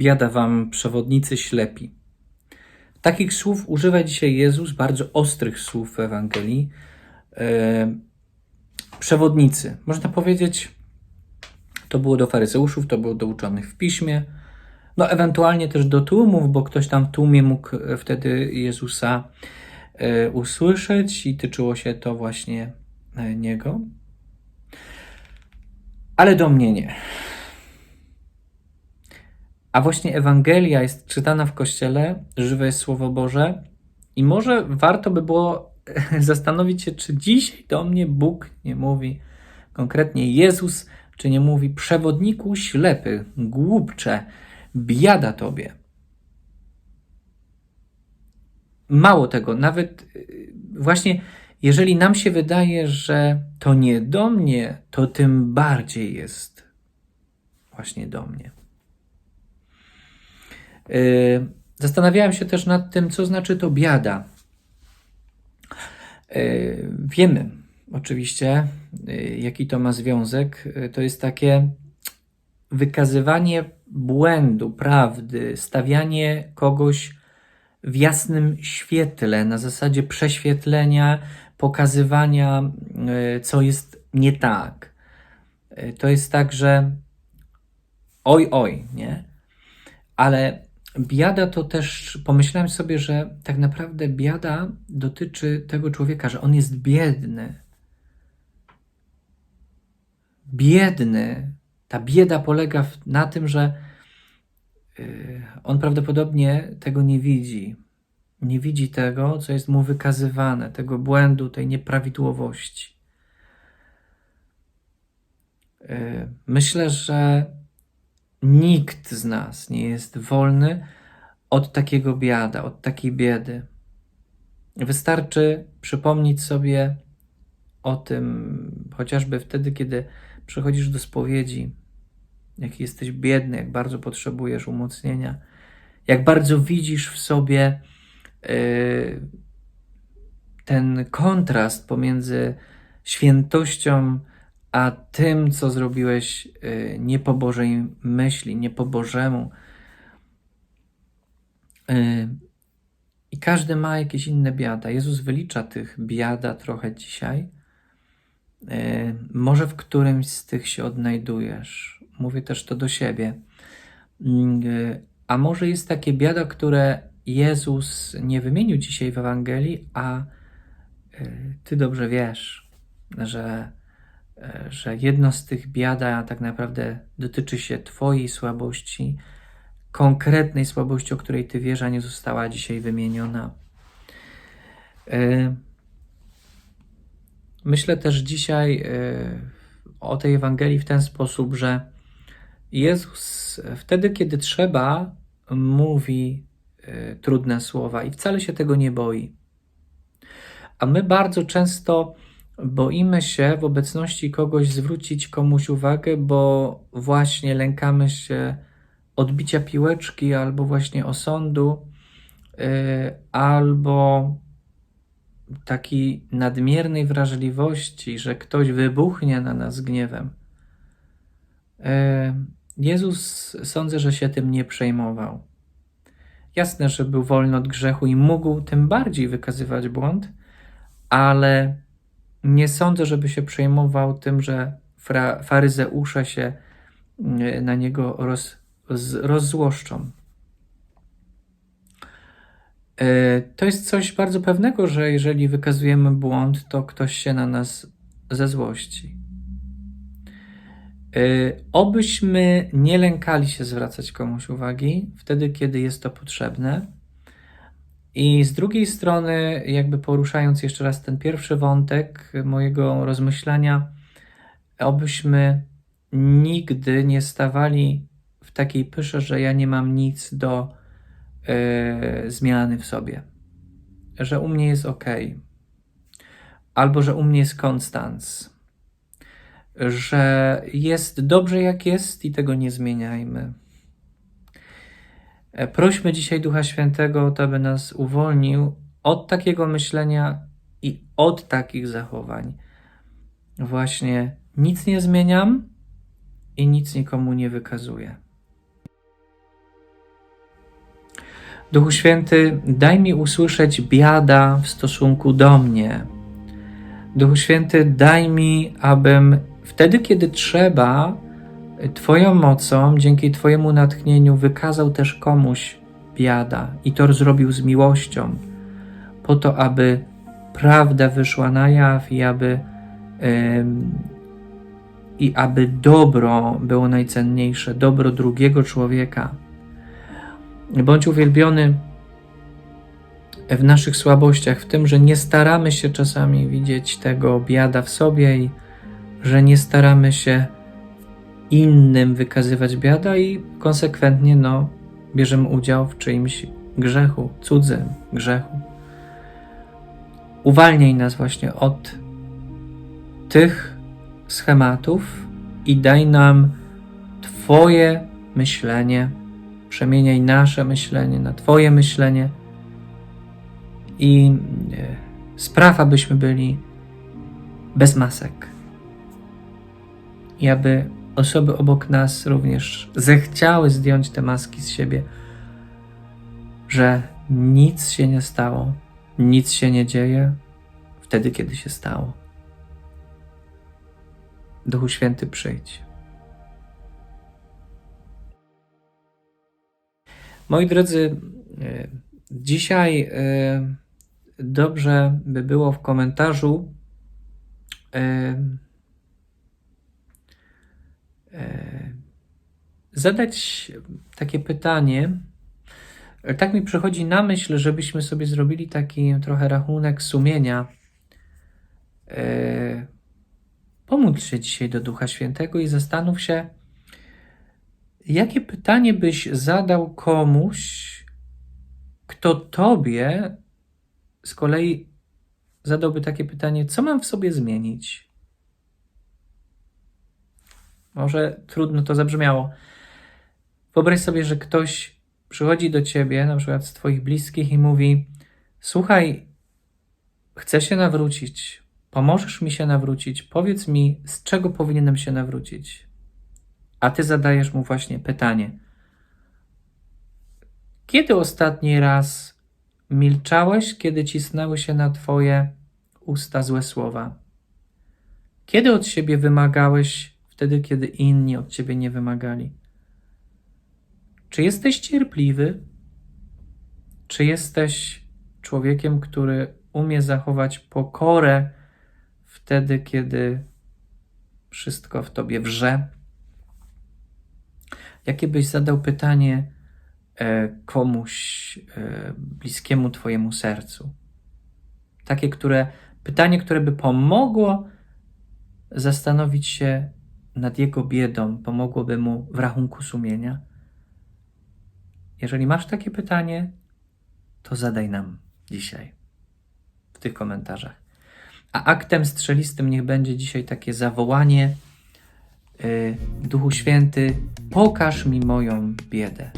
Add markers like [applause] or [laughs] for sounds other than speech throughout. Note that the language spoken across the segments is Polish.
Biada wam, przewodnicy ślepi. Takich słów używa dzisiaj Jezus, bardzo ostrych słów w Ewangelii. E, przewodnicy. Można powiedzieć, to było do faryzeuszów, to było do uczonych w piśmie, no ewentualnie też do tłumów, bo ktoś tam w tłumie mógł e, wtedy Jezusa e, usłyszeć i tyczyło się to właśnie Niego. Ale do mnie nie. A właśnie Ewangelia jest czytana w kościele, żywe jest Słowo Boże, i może warto by było [laughs] zastanowić się, czy dzisiaj do mnie Bóg nie mówi, konkretnie Jezus, czy nie mówi przewodniku ślepy, głupcze, biada tobie. Mało tego, nawet y, właśnie jeżeli nam się wydaje, że to nie do mnie, to tym bardziej jest właśnie do mnie. Y, zastanawiałem się też nad tym, co znaczy to biada. Y, wiemy oczywiście, jaki to ma związek. To jest takie wykazywanie błędu, prawdy, stawianie kogoś w jasnym świetle, na zasadzie prześwietlenia, pokazywania, co jest nie tak. To jest tak, że oj, oj, nie? Ale biada to też, pomyślałem sobie, że tak naprawdę biada dotyczy tego człowieka, że on jest biedny. Biedny, ta bieda polega na tym, że y, on prawdopodobnie tego nie widzi. Nie widzi tego, co jest mu wykazywane, tego błędu, tej nieprawidłowości. Y, myślę, że nikt z nas nie jest wolny od takiego biada, od takiej biedy. Wystarczy przypomnieć sobie o tym chociażby wtedy, kiedy przychodzisz do spowiedzi, jak jesteś biedny, jak bardzo potrzebujesz umocnienia, jak bardzo widzisz w sobie yy, ten kontrast pomiędzy świętością a tym, co zrobiłeś yy, nie po Bożej myśli, nie po Bożemu. Yy, I każdy ma jakieś inne biada. Jezus wylicza tych biada trochę dzisiaj. Może w którymś z tych się odnajdujesz mówię też to do siebie. Mm, y, a może jest takie biada, które Jezus nie wymienił dzisiaj w Ewangelii, a y, ty dobrze wiesz, że, y, że jedno z tych biada tak naprawdę dotyczy się Twojej słabości, konkretnej słabości, o której Ty wiesz, a nie została dzisiaj wymieniona. Myślę też dzisiaj o tej Ewangelii w ten sposób, że Jezus wtedy, kiedy trzeba, mówi trudne słowa i wcale się tego nie boi. A my bardzo często boimy się w obecności kogoś zwrócić komuś uwagę, bo właśnie lękamy się odbicia piłeczki albo właśnie osądu, yy, albo takiej nadmiernej wrażliwości, że ktoś wybuchnie na nas gniewem. Yy, Jezus sądzę, że się tym nie przejmował. Jasne, że był wolny od grzechu i mógł tym bardziej wykazywać błąd, ale nie sądzę, żeby się przejmował tym, że faryzeusze się mm, na niego roz, rozzłoszczą. E, to jest coś bardzo pewnego, że jeżeli wykazujemy błąd, to ktoś się na nas ze złości. Y, obyśmy nie lękali się zwracać komuś uwagi wtedy, kiedy jest to potrzebne. I z drugiej strony, jakby poruszając jeszcze raz ten pierwszy wątek mojego rozmyślania, obyśmy nigdy nie stawali w takiej pysze, że ja nie mam nic do y, zmiany w sobie, że u mnie jest ok, albo że u mnie jest konstans. Że jest dobrze jak jest i tego nie zmieniajmy. E, prośmy dzisiaj Ducha Świętego o to, aby nas uwolnił od takiego myślenia i od takich zachowań. Właśnie nic nie zmieniam i nic nikomu nie wykazuję. Duchu Święty, daj mi usłyszeć biada w stosunku do mnie. Duchu Święty, daj mi, abym wtedy, kiedy trzeba, Twoją mocą, dzięki Twojemu natchnieniu, wykazał też komuś biada i to zrobił z miłością, po to, aby prawda wyszła na jaw i aby, ym, i aby dobro było najcenniejsze, dobro drugiego człowieka. Bądź uwielbiony w naszych słabościach, w tym, że nie staramy się czasami widzieć tego biada w sobie i że nie staramy się innym wykazywać biada i konsekwentnie no, bierzemy udział w czyimś grzechu, cudzym grzechu. Uwalniaj nas właśnie od tych schematów i daj nam Twoje myślenie, przemieniaj nasze myślenie na Twoje myślenie i e, spraw, abyśmy byli bez masek. I aby osoby obok nas również zechciały zdjąć te maski z siebie, że nic się nie stało, nic się nie dzieje wtedy, kiedy się stało. Duchu Święty, przyjdź. Moi drodzy, e, dzisiaj e, dobrze by było w komentarzu zadać takie pytanie. Tak mi przychodzi na myśl, żebyśmy sobie zrobili taki trochę rachunek sumienia. Pomódl się dzisiaj do Ducha Świętego i zastanów się, jakie pytanie byś zadał komuś, kto tobie z kolei zadałby takie pytanie: co mam w sobie zmienić? Może trudno to zabrzmiało. Wyobraź sobie, że ktoś przychodzi do ciebie, na przykład z twoich bliskich, i mówi: Słuchaj, chcę się nawrócić. Pomożesz mi się nawrócić? Powiedz mi, z czego powinienem się nawrócić? A ty zadajesz mu właśnie pytanie: Kiedy ostatni raz milczałeś, kiedy cisnęły się na twoje usta złe słowa? Kiedy od siebie wymagałeś, wtedy, kiedy inni od ciebie nie wymagali? Czy jesteś cierpliwy? Czy jesteś człowiekiem, który umie zachować pokorę wtedy, kiedy wszystko w tobie wrze? Jakie byś zadał pytanie e, komuś e, bliskiemu Twojemu sercu? Takie, które, pytanie, które by pomogło zastanowić się nad jego biedą, pomogłoby mu w rachunku sumienia. Jeżeli masz takie pytanie, to zadaj nam dzisiaj w tych komentarzach. A aktem strzelistym niech będzie dzisiaj takie zawołanie Y, Duchu Święty, pokaż mi moją biedę.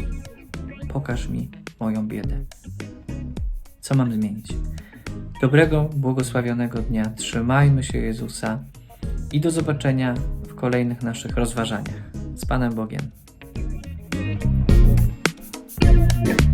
Pokaż mi moją biedę. Co mam zmienić? Dobrego, błogosławionego dnia. Trzymajmy się Jezusa i do zobaczenia w kolejnych naszych rozważaniach. Z Panem Bogiem. Thank you.